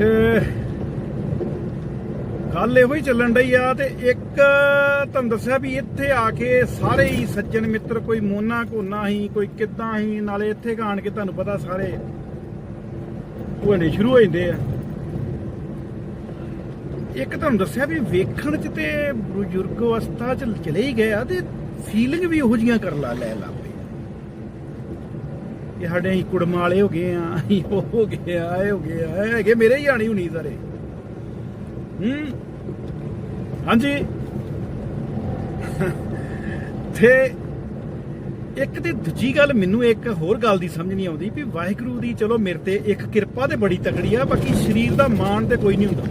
ਤੇ ਗੱਲ ਇਹੋ ਹੀ ਚੱਲਣ ਡਈ ਆ ਤੇ ਇੱਕ ਤੁਹਾਨੂੰ ਦੱਸਿਆ ਵੀ ਇੱਥੇ ਆ ਕੇ ਸਾਰੇ ਹੀ ਸੱਜਣ ਮਿੱਤਰ ਕੋਈ ਮੋਨਾ ਕੋਨਾ ਹੀ, ਕੋਈ ਕਿੱਦਾਂ ਹੀ, ਨਾਲੇ ਇੱਥੇ ਆਣ ਕੇ ਤੁਹਾਨੂੰ ਪਤਾ ਸਾਰੇ ਹੋਣੇ ਸ਼ੁਰੂ ਹੋ ਜਾਂਦੇ ਆ। ਇੱਕ ਤੁਹਾਨੂੰ ਦੱਸਿਆ ਵੀ ਵੇਖਣ ਚ ਤੇ ਬਜ਼ੁਰਗ ਅਵਸਥਾ ਚ ਚਲੇ ਹੀ ਗਏ ਆ ਤੇ ਫੀਲਿੰਗ ਵੀ ਉਹੋ ਜੀਆਂ ਕਰ ਲਾ ਲੈ ਲਾ ਪਈ ਸਾਡੇ ਅਸੀਂ ਕੁੜਮ ਵਾਲੇ ਹੋ ਗਏ ਆ ਅਸੀਂ ਉਹ ਹੋ ਗਏ ਆ, ਇਹ ਹੋ ਗਏ ਆ, ਇਹ ਹੈਗੇ ਮੇਰੇ ਹੀ ਆਣੀ ਹੁਣੀ ਸਾਰੇ। ਹੂੰ? ਹਾਂਜੀ। ਤੇ ਇੱਕ ਤੇ ਦੂਜੀ ਗੱਲ ਮੈਨੂੰ ਇੱਕ ਹੋਰ ਗੱਲ ਦੀ ਸਮਝ ਨਹੀਂ ਆਉਂਦੀ ਵੀ ਵਾਹਿਗੁਰੂ ਦੀ ਚਲੋ ਮੇਰੇ ਤੇ ਇੱਕ ਕਿਰਪਾ ਤੇ ਬੜੀ ਤਕੜੀ ਆ, ਬਾਕੀ ਸਰੀਰ ਦਾ ਮਾਣ ਤੇ ਕੋਈ ਨਹੀਂ ਹੁੰਦਾ।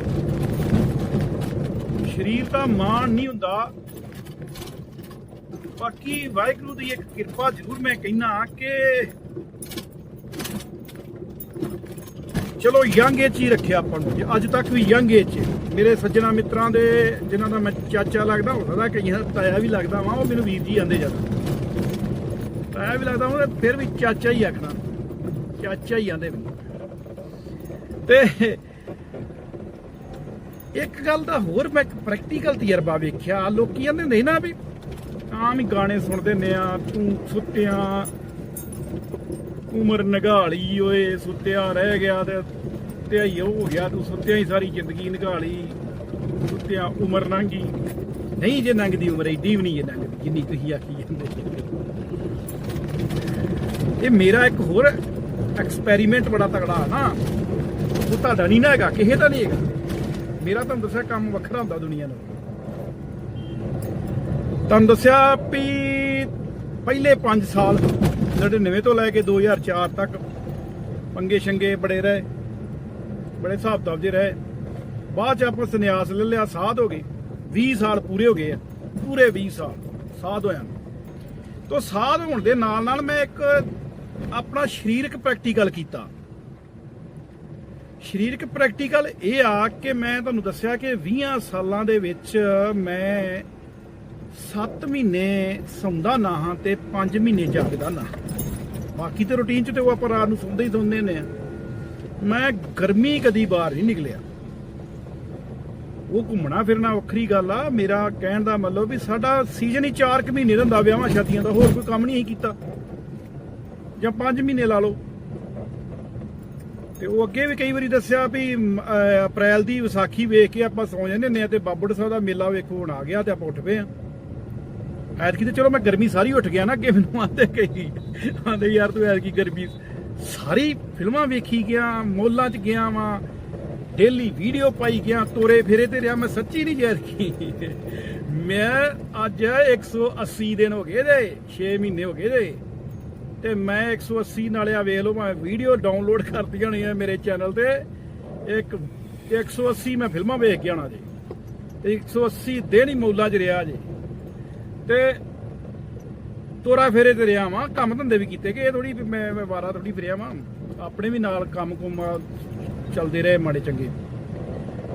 ਸਰੀਰ ਦਾ ਮਾਣ ਨਹੀਂ ਹੁੰਦਾ। ਬਾਕੀ ਵਾਹਿਗੁਰੂ ਦੀ ਇੱਕ ਕਿਰਪਾ ਜ਼ਰੂਰ ਮੈਂ ਕਹਿਣਾ ਕਿ ਚਲੋ ਯੰਗ ਏਜ ਹੀ ਰੱਖਿਆ ਆਪਾਂ ਨੂੰ। ਅੱਜ ਤੱਕ ਵੀ ਯੰਗ ਏਜ ਮੇਰੇ ਸੱਜਣਾ ਮਿੱਤਰਾਂ ਦੇ, ਜਿਨ੍ਹਾਂ ਦਾ ਮੈਂ ਚਾਚਾ ਲੱਗਦਾ ਹੋ ਸਕਦਾ ਕਈਆਂ ਦਾ ਤਾਇਆ ਵੀ ਲੱਗਦਾ ਵਾ, ਉਹ ਮੈਨੂੰ ਵੀਰ ਜੀ ਆਂਦੇ ਜਾਂਦਾ ਤਾਇਆ ਵੀ ਲੱਗਦਾ ਉਹ ਫਿਰ ਵੀ ਚਾਚਾ ਹੀ ਆਖਣਾ। ਚਾਚਾ ਹੀ ਆਂਦੇ ਮੈਨੂੰ। ਤੇ ਇੱਕ ਗੱਲ ਦਾ ਹੋਰ ਮੈਂ ਇੱਕ ਪ੍ਰੈਕਟੀਕਲ ਤਜਰਬਾ ਵੇਖਿਆ। ਲੋਕੀ ਕਹਿੰਦੇ ਹੁੰਦੇ ਨਾ ਵੀ, ਆਮ ਹੀ ਗਾਣੇ ਸੁਣਦੇ ਨੇ ਆ, ਤੂੰ ਸੁੱਤਿਆਂ ਉਮਰ ਨਗਾਲੀ ਓਏ, ਸੁੱਤਿਆ ਰਹਿ ਗਿਆ ਤੇ ਸੁੱਤਿਆ ਹੀ ਹੋ ਗਿਆ, ਤੂੰ ਸੁੱਤਿਆ ਹੀ ਸਾਰੀ ਜ਼ਿੰਦਗੀ ਨਗਾਲੀ, ਸੁੱਤਿਆ ਉਮਰ ਲੰਘੀ ਨਹੀਂ ਜੇ ਲੰਘਦੀ ਉਮਰ, ਏਡੀ ਵੀ ਨਹੀਂ ਜੇ ਲੰਘਦੀ ਜਿੰਨੀ ਤੁਸੀਂ ਆਖੀ ਜਾਂਦੇ ਇਹ ਮੇਰਾ ਇੱਕ ਹੋਰ ਐਕਸਪੈਰੀਮੈਂਟ ਬੜਾ ਤਗੜਾ ਨਾ। ਉਹ ਤੁਹਾਡਾ ਨਹੀਂ ਨਾ ਹੈਗਾ, ਕਿਸੇ ਦਾ ਨਹੀਂ ਹੈਗਾ। ਮੇਰਾ ਤੁਹਾਨੂੰ ਦੱਸਿਆ ਕੰਮ ਵੱਖਰਾ ਹੁੰਦਾ ਦੁਨੀਆ ਨਾਲ ਤੁਹਾਨੂੰ ਦੱਸਿਆ ਵੀ ਪਹਿਲੇ 5 ਸਾਲ 99 ਤੋਂ ਲੈ ਕੇ 2004 ਤੱਕ ਪੰਗੇ ਸ਼ੰਗੇ ਬੜੇ ਰਹੇ, ਬੜੇ ਹਿਸਾਬ ਕਿਤਾਬ ਜੇ ਰਹੇ। ਬਾਅਦ ਚ ਆਪਾਂ ਸੰਨਿਆਸ ਲੈ ਲਿਆ, ਸਾਧ ਹੋ ਗਏ। 20 ਸਾਲ ਪੂਰੇ ਹੋ ਗਏ ਆ, ਪੂਰੇ 20 ਸਾਲ, ਸਾਧ ਹੋਇਆ ਤੋਂ ਸਾਧ ਹੋਣ ਦੇ ਨਾਲ ਨਾਲ ਮੈਂ ਇੱਕ ਆਪਣਾ ਸਰੀਰਕ ਪ੍ਰੈਕਟੀਕਲ ਕੀਤਾ। ਸਰੀਰਕ ਪ੍ਰੈਕਟੀਕਲ ਇਹ ਆ ਕਿ ਮੈਂ ਤੁਹਾਨੂੰ ਦੱਸਿਆ ਕਿ 20 ਸਾਲਾਂ ਦੇ ਵਿੱਚ ਮੈਂ 7 ਮਹੀਨੇ ਸੌਂਦਾ ਨਾ ਹਾਂ ਤੇ 5 ਮਹੀਨੇ ਜਾਗਦਾ ਨਾ ਬਾਕੀ ਤੇ ਰੁਟੀਨ ਚ ਤੇ ਉਹ ਆਪਾਂ ਰਾਤ ਨੂੰ ਸੌਂਦੇ ਹੀ ਸੌਂਦੇ ਨੇ ਮੈਂ ਗਰਮੀ ਕਦੀ ਬਾਹਰ ਨਹੀਂ ਨਿਕਲਿਆ। ਉਹ ਘੁੰਮਣਾ ਫਿਰਨਾ ਵੱਖਰੀ ਗੱਲ ਆ। ਮੇਰਾ ਕਹਿਣ ਦਾ ਮਤਲਬ ਵੀ ਸਾਡਾ ਸੀਜ਼ਨ ਹੀ 4 ਕੁ ਮਹੀਨੇ ਦਾ ਹੁੰਦਾ ਵਿਆਹਾਂ ਸ਼ਾਦੀਆਂ ਦਾ, ਹੋਰ ਕੋਈ ਕੰਮ ਨਹੀਂ ਕੀਤਾ। ਜਾਂ 5 ਮਹੀਨੇ ਲਾ ਲਓ। ਤੇ ਉਹ ਅੱਗੇ ਵੀ ਕਈ ਵਾਰੀ ਦੱਸਿਆ ਵੀ ਅਪ੍ਰੈਲ ਦੀ ਵਿਸਾਖੀ ਵੇਖ ਕੇ ਆਪਾਂ ਸੌ ਜਾਂਦੇ ਹੁੰਦੇ ਆ ਤੇ ਬਾਬੜ ਸਾਹਿਬ ਦਾ ਮੇਲਾ ਵੇਖੋ ਹੁਣ ਆ ਗਿਆ ਤੇ ਆਪਾਂ ਉੱਠ ਪਏ ਆ। ਐਤਕੀ ਤੇ ਚਲੋ ਮੈਂ ਗਰਮੀ ਸਾਰੀ ਉੱਠ ਗਿਆ ਨਾ ਅੱਗੇ ਮੈਨੂੰ ਆਂਦੇ ਕਈ, ਆਂਦੇ ਯਾਰ ਤੂੰ ਐਤਕੀ ਗਰਮੀ ਸਾਰੀ ਫਿਲਮਾਂ ਵੇਖੀ ਗਿਆ, ਮੋਲਾਂ 'ਚ ਗਿਆ ਵਾਂ ਡੇਲੀ ਵੀਡੀਓ ਪਾਈ ਗਿਆ, ਤੋਰੇ ਫੇਰੇ ਤੇ ਰਿਹਾ, ਮੈਂ ਸੱਚੀ ਨਹੀਂ ਜੈਰ ਕੀ ਮੈਂ ਅੱਜ 180 ਦਿਨ ਹੋ ਗਏ ਜੇ 6 ਮਹੀਨੇ ਹੋ ਗਏ ਜੇ ਤੇ ਮੈਂ 180 ਨਾਲੇ ਆ ਵੇਖ ਲਓ, ਮੈਂ ਵੀਡੀਓ ਡਾਊਨਲੋਡ ਕਰਦੀਆਂ ਹੋਣੀਆਂ ਮੇਰੇ ਚੈਨਲ ਤੇ। ਇੱਕ 180 ਮੈਂ ਫਿਲਮਾਂ ਵੇਖ ਕੇ ਆਣਾ ਜੀ। ਤੇ 180 ਦਿਨ ਹੀ ਮੌਲਾ 'ਚ ਰਿਹਾ ਜੀ। ਤੇ ਤੋਰਾ ਫੇਰੇ ਤੇ ਰਿਹਾ ਵਾਂ, ਕੰਮ ਧੰਦੇ ਵੀ ਕੀਤੇ ਕਿ ਇਹ ਥੋੜੀ ਮੈਂ ਮੈਂ ਵਾਰਾ ਥੋੜੀ ਫਿਰਿਆ ਵਾਂ। ਆਪਣੇ ਵੀ ਨਾਲ ਕੰਮ ਕੁਮ ਚੱਲਦੇ ਰਹੇ ਮਾੜੇ ਚੰਗੇ।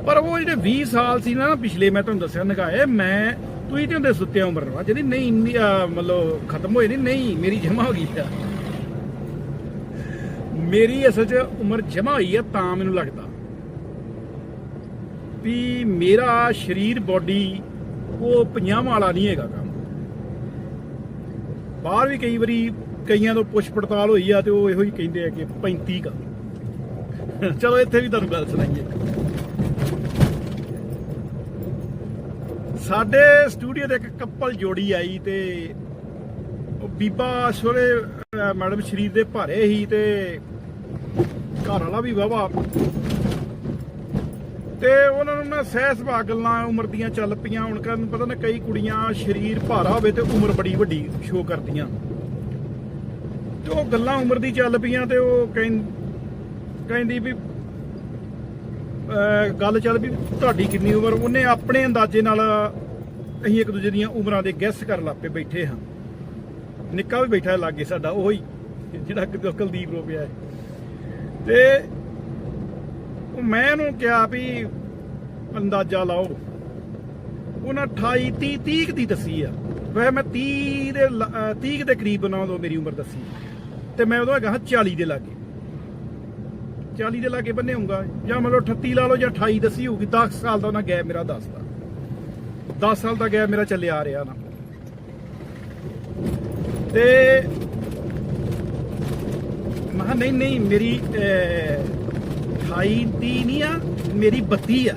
ਪਰ ਉਹ ਜਿਹੜੇ 20 ਸਾਲ ਸੀ ਨਾ, ਪਿਛਲੇ ਮੈਂ ਤੁਹਾਨੂੰ ਦੱਸਿਆ ਨਗਾਏ ਮੈਂ ਤੁਸੀਂ ਤੇ ਹੁੰਦੇ ਸੁੱਤੇ ਉਮਰ ਨਾਲ ਜਿਹੜੀ ਨਹੀਂ ਮਤਲਬ ਖਤਮ ਹੋਈ ਨਹੀਂ ਨਹੀਂ, ਮੇਰੀ ਜਮਾ ਹੋ ਗਈ ਆ। ਮੇਰੀ ਅਸਲ 'ਚ ਉਮਰ ਜਮਾ ਹੋਈ ਆ ਤਾਂ ਮੈਨੂੰ ਲੱਗਦਾ ਵੀ ਮੇਰਾ ਸਰੀਰ ਬਾਡੀ ਉਹ 50 ਵਾਲਾ ਨਹੀਂ ਹੈਗਾ ਕੰਮ ਬਾਹਰ ਵੀ ਕਈ ਵਾਰੀ ਕਈਆਂ ਤੋਂ ਪੁੱਛ ਪੜਤਾਲ ਹੋਈ ਆ ਤੇ ਉਹ ਇਹੋ ਹੀ ਕਹਿੰਦੇ ਆ ਕਿ 35 ਕਾ ਚਲੋ, ਇੱਥੇ ਵੀ ਤੁਹਾਨੂੰ ਗੱਲ ਸੁਣਾਈਏ। ਸਾਡੇ ਸਟੂਡੀਓ ਦੇ ਇੱਕ ਕਪਲ ਜੋੜੀ ਆਈ ਤੇ ਉਹ ਬੀਬਾ ਸੋਰੇ ਮੈਡਮ, ਸ਼ਰੀਰ ਦੇ ਭਾਰੇ ਹੀ ਤੇ ਘਰ ਵਾਲਾ ਵੀ ਵਾਵਾ ਤੇ ਉਹਨਾਂ ਨੂੰ ਨਾ ਸਹਿ ਸੁਭਾਅ ਗੱਲਾਂ ਉਮਰ ਦੀਆਂ ਚੱਲ ਪਈਆਂ। ਹੁਣ ਕਰਨ ਪਤਾ ਨਾ ਕਈ ਕੁੜੀਆਂ ਸਰੀਰ ਭਾਰਾ ਹੋਵੇ ਤੇ ਉਮਰ ਬੜੀ ਵੱਡੀ ਸ਼ੋ ਕਰਦੀਆਂ। ਤੇ ਉਹ ਗੱਲਾਂ ਉਮਰ ਦੀ ਚੱਲ ਪਈਆਂ ਤੇ ਉਹ ਕਹਿੰ- ਕਹਿੰਦੀ ਵੀ ਗੱਲ ਚੱਲ ਵੀ ਤੁਹਾਡੀ ਕਿੰਨੀ ਉਮਰ? ਉਹਨੇ ਆਪਣੇ ਅੰਦਾਜ਼ੇ ਨਾਲ ਅਸੀਂ ਇੱਕ ਦੂਜੇ ਦੀਆਂ ਉਮਰਾਂ ਦੇ ਗੈਸ ਕਰਨ ਲੱਪੇ ਬੈਠੇ ਹਾਂ। ਨਿੱਕਾ ਵੀ ਬੈਠਾ ਲਾਗੇ ਸਾਡਾ, ਉਹੀ ਜਿਹੜਾ ਕਿ ਕੁਲਦੀਪ ਰੋ ਪਿਆ ਹੈ। ਤੇ ਉਹ ਮੈਂ ਉਹਨੂੰ ਕਿਹਾ ਵੀ ਅੰਦਾਜ਼ਾ ਲਾਓ। ਉਹਨਾਂ 28 30 30 ਦੀ ਦੱਸੀ ਆ। ਵੈਸੇ ਮੈਂ 30 ਦੇ 30 ਦੇ ਕਰੀਬ ਬਣਾ ਦੋ ਮੇਰੀ ਉਮਰ ਦੱਸੀ। ਤੇ ਮੈਂ ਉਦੋਂ ਹੈਗਾ ਹਾਂ 40 ਦੇ ਲਾਗੇ। 40 ਦੇ ਲਾਗੇ ਬੰਨੇ ਹੋਊਗਾ। ਜਾਂ ਮਤਲਬ 38 ਲਾ ਲਓ ਜਾਂ 28 ਦੱਸੀ ਹੋਊਗੀ 10 ਸਾਲ ਦਾ ਉਹਨਾਂ ਗੈਪ ਮੇਰਾ ਦੱਸਦਾ। 10 ਸਾਲ ਦਾ ਗੈਪ ਮੇਰਾ ਚੱਲਿਆ ਆ ਰਿਹਾ ਨਾ। ਤੇ ਮੈਂ ਕਿਹਾ ਨਹੀਂ ਨਹੀਂ, ਮੇਰੀ 28 ਦੀ ਨਹੀਂ ਆ, ਮੇਰੀ 32 ਆ।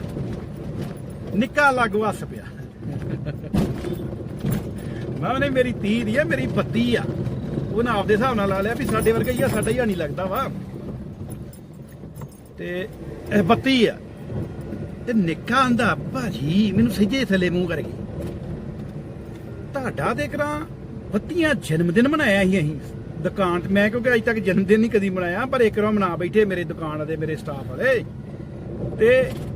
ਨਿੱਕਾ ਲੱਗ ਵਸ ਪਿਆ। ਮੈਂ ਉਹਨੇ ਮੇਰੀ 30 ਦੀ ਆ, ਮੇਰੀ 32 ਆ। ਉਹਨਾਂ ਆਪਦੇ ਹਿਸਾਬ ਨਾਲ ਲਾ ਲਿਆ ਵੀ ਸਾਡੇ ਵਰਗਾ ਹੀ ਆ, ਸਾਡਾ ਹੀ ਨਹੀਂ ਲੱਗਦਾ ਵਾ। ਤੇ ਇਹ 32 ਆ। ਤੇ ਨਿੱਕਾ ਆਂਦਾ, ਭਾਜੀ, ਮੈਨੂੰ ਸੱਜੇ ਥੱਲੇ ਮੂੰਹ ਕਰ ਗਈ ਤੁਹਾਡਾ ਦੇ ਕਰਾਂ 32 ਜਨਮ ਦਿਨ ਮਨਾਇਆ ਸੀ ਅਸੀਂ। ਦੁਕਾਨ ਤੇ। ਮੈਂ ਕਿਉਂਕਿ ਅਜੇ ਤੱਕ ਜਨਮ ਦਿਨ ਨਹੀਂ ਕਦੀ ਮਨਾਇਆ, ਪਰ ਇੱਕ ਵਾਰ ਮਨਾ ਬੈਠੇ ਮੇਰੇ ਦੁਕਾਨ ਦੇ ਮੇਰੇ ਸਟਾਫ ਵਾਲੇ। ਤੇ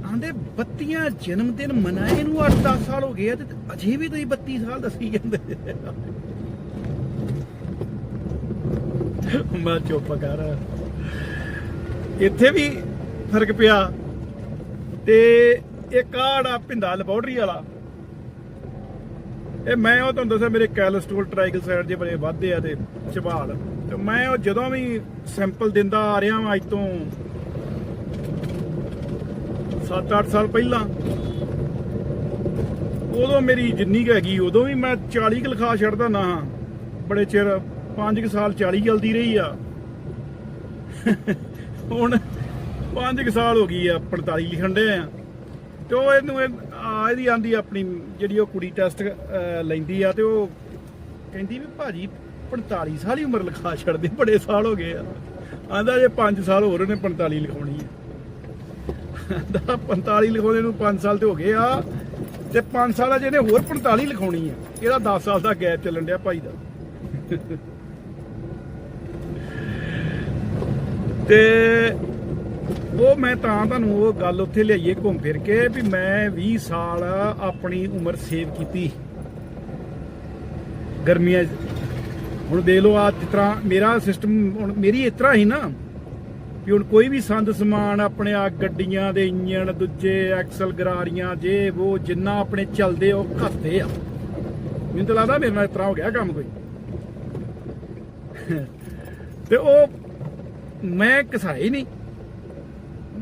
ਆਂਦੇ 32 ਜਨਮ ਦਿਨ ਮਨਾਏ ਨੂੰ 8-10 ਸਾਲ ਹੋ ਗਏ ਆ ਤੇ ਅਜੇ ਵੀ ਤੁਸੀਂ 32 ਸਾਲ ਦੱਸੀ ਜਾਂਦੇ ਮੈਂ ਚੁੱਪ ਕਰ। ਇੱਥੇ ਵੀ ਫ਼ਰਕ ਪਿਆ। ਤੇ ਇਹ ਕਾੜਾ ਪਿੰਡਾ ਲੈਬੋਰਟਰੀ ਵਾਲਾ ਇਹ ਮੈਂ ਉਹ ਤੁਹਾਨੂੰ ਦੱਸਿਆ, ਮੇਰੇ ਕੈਲਸਟ੍ਰੋਲ ਟ੍ਰਾਈਗਲਸਾਈਡ ਦੇ ਬੜੇ ਵਾਧੇ ਆ ਤੇ ਚਬਾਲ ਤੇ ਮੈਂ ਉਹ ਜਦੋਂ ਵੀ ਸੈਂਪਲ ਦਿੰਦਾ ਆ ਰਿਹਾ ਹਾਂ ਅੱਜ ਤੋਂ 7-8 ਸਾਲ ਪਹਿਲਾਂ, ਉਦੋਂ ਮੇਰੀ ਜਿੰਨੀ ਕੁ ਹੈਗੀ, ਉਦੋਂ ਵੀ ਮੈਂ 40 ਕੁ ਲਿਖਾ ਛੱਡਦਾ ਨਾ ਬੜੇ ਚਿਰ 5 ਸਾਲ 40 ਜਲਦੀ ਰਹੀ ਆ। ਹੁਣ 5 ਸਾਲ ਹੋ ਗਈ ਆ 45 ਲਿਖਣ ਦੇ ਆ। ਤੇ ਉਹ ਇਹਨੂੰ ਆ ਇਹਦੀ ਆਂਦੀ ਆਪਣੀ ਜਿਹੜੀ ਉਹ ਕੁੜੀ ਟੈਸਟ ਲੈਂਦੀ ਆ ਤੇ ਉਹ ਕਹਿੰਦੀ ਵੀ ਭਾਜੀ 45 ਸਾਲ ਹੀ ਉਮਰ ਲਿਖਾ ਛੱਡਦੇ, ਬੜੇ ਸਾਲ ਹੋ ਗਏ ਆ। ਆਂਦਾ ਜੇ 5 ਸਾਲ ਹੋਰ ਉਹਨੇ 45 ਲਿਖਾਉਣੀ ਆ। ਆਂਦਾ 45 ਲਿਖਾਉਣੇ ਨੂੰ 5 ਸਾਲ ਤੇ ਹੋ ਗਏ ਆ, ਤੇ 5 ਸਾਲਾਂ ਜਿਹਨੇ ਹੋਰ 45 ਲਿਖਾਉਣੀ ਆ। ਇਹਦਾ 10 ਸਾਲ ਦਾ ਗੈਪ ਚੱਲਣ ਡਿਆ ਭਾਈ ਦਾ। ਤੇ ਉਹ ਮੈਂ ਤਾਂ ਤੁਹਾਨੂੰ ਉਹ ਗੱਲ ਉੱਥੇ ਲਿਆਈਏ ਘੁੰਮ ਫਿਰ ਕੇ ਵੀ ਮੈਂ 20 ਸਾਲ ਆਪਣੀ ਉਮਰ ਸੇਵ ਕੀਤੀ। ਗਰਮੀਆਂ 'ਚ। ਹੁਣ ਦੇਖ ਲਓ ਆ ਜਿਸ ਤਰ੍ਹਾਂ ਮੇਰਾ ਸਿਸਟਮ ਹੁਣ ਮੇਰੀ ਇਸ ਤਰ੍ਹਾਂ ਹੀ ਨਾ ਵੀ ਹੁਣ ਕੋਈ ਵੀ ਸੰਦ ਸਮਾਨ ਆਪਣੇ ਆ ਗੱਡੀਆਂ ਦੇ ਇੰਜਣ, ਦੂਜੇ ਐਕਸਲ ਗਰਾਰੀਆਂ, ਜੇ ਉਹ ਜਿੰਨਾ ਆਪਣੇ ਚੱਲਦੇ ਉਹ ਘੱਟਦੇ ਆ। ਮੈਨੂੰ ਤਾਂ ਲੱਗਦਾ ਮੇਰੇ ਨਾਲ ਇਸ ਤਰ੍ਹਾਂ ਹੋ ਗਿਆ ਕੰਮ ਕੋਈ। ਤੇ ਉਹ ਮੈਂ ਘਸਾਏ ਨਹੀਂ।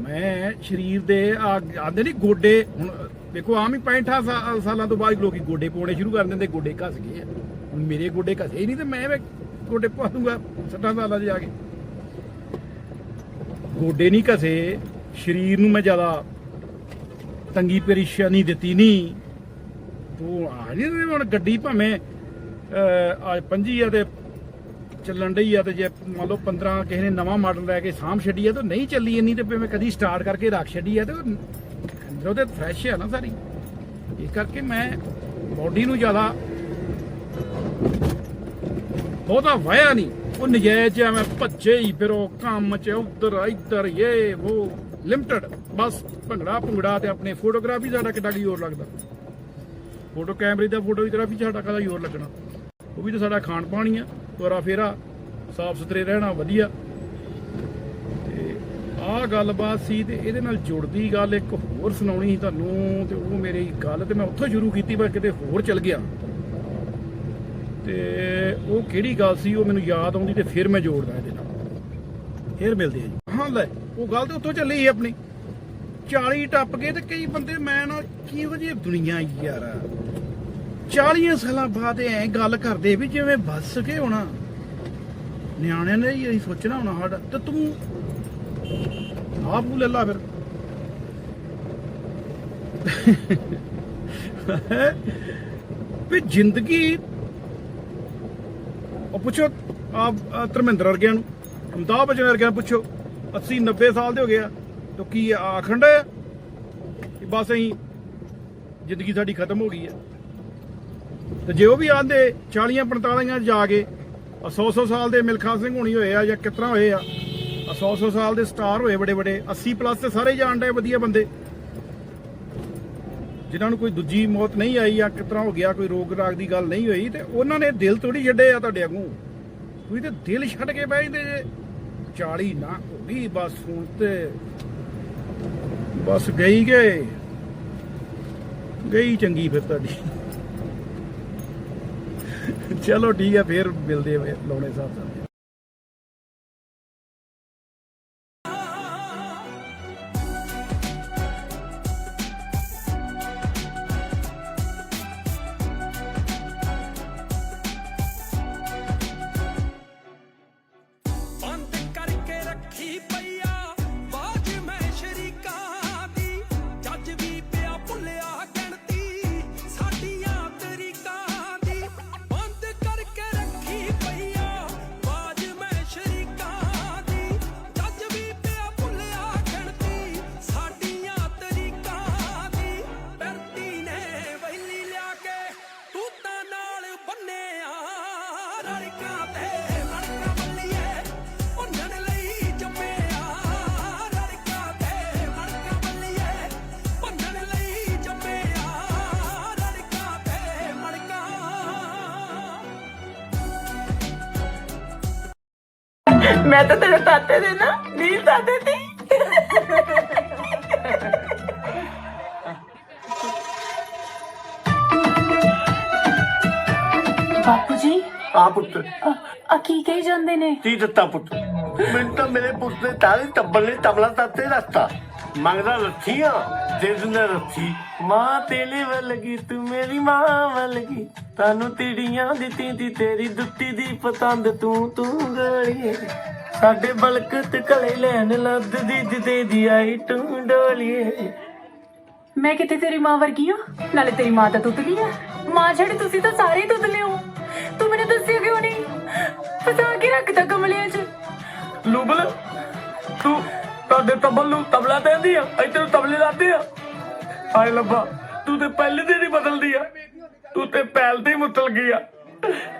ਮੈਂ ਸਰੀਰ ਦੇ ਆ ਨਹੀਂ ਗੋਡੇ ਹੁਣ ਦੇਖੋ ਆਮ ਹੀ 65 ਸਾਲਾਂ ਤੋਂ ਬਾਅਦ ਲੋਕੀ ਗੋਡੇ ਪਾਉਣੇ ਸ਼ੁਰੂ ਕਰ ਦਿੰਦੇ ਗੋਡੇ ਘਸ ਗਏ ਹੁਣ ਮੇਰੇ ਗੋਡੇ ਘਸੇ ਨਹੀਂ ਤੇ ਮੈਂ ਵੀ ਗੋਡੇ ਪਾ ਦੂੰਗਾ 60 ਸਾਲਾਂ 'ਚ ਜਾ ਕੇ। ਗੋਡੇ ਨਹੀਂ ਘਸੇ ਸਰੀਰ ਨੂੰ ਮੈਂ ਜ਼ਿਆਦਾ ਤੰਗੀ ਪਰੇਸ਼ਾਨੀ ਦਿੱਤੀ ਨਹੀਂ। ਤੂੰ ਆ ਨਹੀਂ ਹੁਣ ਗੱਡੀ ਭਾਵੇਂ ਅਹ, ਪੰਜੀ ਆ ਤੇ ਚੱਲਣ ਡਈ ਆ ਤੇ ਜੇ ਮੰਨ ਲਓ 15 ਕਿਸੇ ਨੇ ਨਵਾਂ ਮਾਡਲ ਲੈ ਕੇ ਸਾਂਭ ਛੱਡੀ ਆ ਤਾਂ ਨਹੀਂ ਚੱਲੀ ਇੰਨੀ ਤੇ ਮੈਂ ਕਦੀ ਸਟਾਰਟ ਕਰਕੇ ਰੱਖ ਛੱਡੀ ਆ ਤੇ ਉਹ ਅੰਦਰੋਂ ਤੇ ਫਰੈਸ਼ ਆ ਨਾ ਸਾਰੀ। ਇਸ ਕਰਕੇ ਮੈਂ ਬਾਡੀ ਨੂੰ ਜ਼ਿਆਦਾ ਬਹੁਤਾ ਵਾਇਆ ਨਹੀਂ। ਉਹ ਨਜਾਇਜ਼ ਆ, ਮੈਂ ਭੱਜੇ ਹੀ ਫਿਰ ਉਹ ਕੰਮ ਚ ਉਧਰ, ਇੱਧਰ, ਇਹ, ਉਹ ਲਿਮਟਡ ਬਸ ਭੰਗੜਾ ਭੰਗੜਾ ਤੇ ਆਪਣੇ ਫੋਟੋਗ੍ਰਾਫੀ ਸਾਡਾ ਕਿੱਡਾ ਕੀ ਹੋਰ ਲੱਗਦਾ। ਫੋਟੋ ਕੈਮਰੇ ਦਾ ਫੋਟੋਗ੍ਰਾਫੀ ਸਾਡਾ ਕਦਾ ਹੋਰ ਲੱਗਣਾ। ਉਹ ਵੀ ਤਾਂ ਸਾਡਾ ਖਾਣ ਪਾਣੀ ਆ। ਤੋਰਾ ਫੇਰਾ, ਸਾਫ਼ ਸੁਥਰੇ ਰਹਿਣਾ, ਵਧੀਆ। ਤੇ ਆਹ ਗੱਲਬਾਤ ਸੀ ਤੇ ਇਹਦੇ ਨਾਲ ਜੁੜਦੀ ਗੱਲ ਇੱਕ ਹੋਰ ਸੁਣਾਉਣੀ ਸੀ ਤੁਹਾਨੂੰ, ਤੇ ਉਹ ਮੇਰੀ ਗੱਲ ਤੇ ਮੈਂ ਉੱਥੋਂ ਸ਼ੁਰੂ ਕੀਤੀ, ਪਰ ਕਿਤੇ ਹੋਰ ਚਲ ਗਿਆ। ਤੇ ਉਹ ਕਿਹੜੀ ਗੱਲ ਸੀ, ਉਹ ਮੈਨੂੰ ਯਾਦ ਆਉਂਦੀ ਤੇ ਫਿਰ ਮੈਂ ਜੋੜਦਾ ਇਹਦੇ ਨਾਲ। ਫਿਰ ਮਿਲਦੇ ਆ ਜੀ। ਹਾਂ, ਲੈ, ਉਹ ਗੱਲ ਤੇ ਉੱਥੋਂ ਚੱਲੀ ਸੀ ਆਪਣੀ। 40 ਟੱਪ ਗਏ ਤੇ ਕਈ ਬੰਦੇ ਮੈਂ ਨਾਲ ਕਿਹੋ ਜਿਹੀ ਦੁਨੀਆ ਯਾਰ 40 ਸਾਲਾਂ ਬਾਅਦ ਐ ਗੱਲ ਕਰਦੇ ਵੀ ਜਿਵੇਂ ਬੱਸ ਕੇ ਹੋਣਾ। ਨਿਆਣਿਆਂ ਨੇ ਹੀ ਸੋਚਣਾ ਹੋਣਾ ਸਾਡਾ, ਤੇ ਤੂੰ ਆਪ ਨੂੰ ਲੈ ਲਾ ਫਿਰ। ਵੀ ਜ਼ਿੰਦਗੀ, ਉਹ ਪੁੱਛੋ, ਆਪ ਧਰਮਿੰਦਰ ਵਰਗਿਆਂ ਨੂੰ ਅਮਿਤਾਭ ਬੱਚਨ ਵਰਗਿਆਂ ਨੂੰ ਪੁੱਛੋ 80 90 ਸਾਲ ਦੇ ਹੋ ਗਏ ਆ, ਤਾਂ ਕੀ ਆਖੰਡ ਆ? ਬਸ ਅਸੀਂ ਜ਼ਿੰਦਗੀ ਸਾਡੀ ਖਤਮ ਹੋ ਗਈ ਹੈ ਤੇ ਜੇ ਉਹ ਵੀ ਆਂਦੇ 40 45 ਜਾ ਕੇ 100 100 ਸਾਲ ਦੇ ਮਿਲਖਾ ਸਿੰਘ ਹੋਣੀ ਹੋਏ ਆ ਜਾਂ ਕਿਤਨਾ ਹੋਏ ਆ 100 100 ਸਾਲ ਦੇ ਸਟਾਰ ਹੋਏ ਬੜੇ ਬੜੇ 80 ਪਲੱਸ ਤੇ ਸਾਰੇ ਜਾਣਦੇ ਵਧੀਆ ਬੰਦੇ। ਜਿਨ੍ਹਾਂ ਨੂੰ ਕੋਈ ਦੂਜੀ ਮੌਤ ਨਹੀਂ ਆਈ ਜਾਂ ਕਿਤਨਾ ਹੋ ਗਿਆ, ਕੋਈ ਰੋਗ ਰਾਗ ਦੀ ਗੱਲ ਨਹੀਂ ਹੋਈ, ਤੇ ਉਹਨਾਂ ਨੇ ਦਿਲ ਤੋੜੀ ਛੱਡੇ ਆ ਤੁਹਾਡੇ ਵਾਂਗੂ। ਤੁਸੀਂ ਤੇ ਦਿਲ ਛੱਡ ਕੇ ਬਹਿ ਜਾਂਦੇ ਜੇ। 40 ਨਾ ਹੋ ਗਈ, ਬਸ ਹੁਣ ਤੇ ਬਸ ਗਈ ਗਏ। ਗਈ ਚੰਗੀ ਫਿਰ ਤੁਹਾਡੀ। ਚਲੋ ਠੀਕ ਹੈ ਫੇਰ ਮਿਲਦੇ ਆ ਲਾਉਣੇ ਸਾਹਿਬ ਸਾਹਿਬ ਮੈਂ ਤਾਂ ਤੇਰੇ ਤਾਤੇ ਦੇ ਨਾ ਨੀਲ ਦਾਦੇ ਦੀ। ਜੀ? ਆ ਪੁੱਤ। ਆ ਕੀ ਕਹੀ ਜਾਂਦੇ ਨੇ? ਕੀ ਦਿੱਤਾ ਪੁੱਤ? ਮੈਨੂੰ ਤਾਂ ਮੇਰੇ ਪੁੱਤ ਨੇ ਤਾਰੇ ਟੱਬਰ ਨੇ ਤਬਲਾ ਤਾਤੇ ਰਸਤਾ ਮੰਗਦਾ ਰੱਥੀਆਂ ਦੇ ਦਿੰਦਾ ਰੱਥੀ ਮਾਂ ਤੇਲੇ ਵਲਗੀ ਤੂੰ ਮੇਰੀ ਮਾਂ ਵਲਗੀ। ਤਾਨੂੰ ਤਿੜੀਆਂ ਦਿੱਤੀ ਦੀ ਤੇਰੀ ਦੁੱਤੀ ਦੀ ਪਤੰਦ ਤੂੰ ਤੂੰ ਗਲੀਏ। ਸਾਡੇ ਬਲਕਤ ਕਲੇ ਲੈਣ ਲੱਦ ਦੀ ਜਿਦੇ ਦੀ ਆਈ ਤੂੰ ਡੋਲੀਏ। ਮੈਂ ਕਿਤੇ ਤੇਰੀ ਮਾਂ ਵਰਗੀ ਹਾਂ? ਨਾਲੇ ਤੇਰੀ ਮਾਂ ਤਾਂ ਤੁਤਲੀ ਆ ਮਾਂ ਛੜੀ ਤੁਸੀਂ ਤਾਂ ਸਾਰੇ ਤੁਤਲੇ ਹੋ ਤੂੰ ਮੈਨੂੰ ਦੱਸਿਆ ਕਿਉਂ ਨਹੀਂ? ਫਸਾ ਕੇ ਰੱਖਦਾ ਕਮਲਿਆਂ 'ਚ। ਲੂਬਲ ਤੂੰ ਤੁਹਾਡੇ ਤਬਲ ਨੂੰ ਤਬਲਾ ਕਹਿੰਦੀ ਆ ਇੱਥੇ ਨੂੰ ਤਬਲੇ ਲਾਦੇ ਆ। ਹਾਏ ਲੱਭਾ ਤੂੰ ਤੇ ਪਹਿਲੇ ਦਿਨ ਹੀ ਬਦਲਦੀ ਆ। ਤੂੰ ਤੇ ਪਹਿਲ ਤੇ ਹੀ ਮੁੱਤਲ ਗਈ ਆ।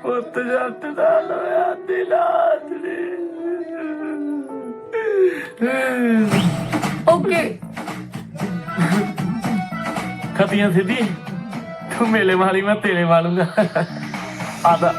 ਪੁੱਤ ਜੱਟ ਦਾ ਲੋਇਆ ਦਿਲਾਤ ਓਕੇ। ਖਤੀਆਂ ਸਿੱਧੀ ਤੂੰ ਮੇਲੇ ਵਾਲੀ ਮੈਂ ਤੇਰੇ ਵਾਲੂਗਾ। ਆਦਾ।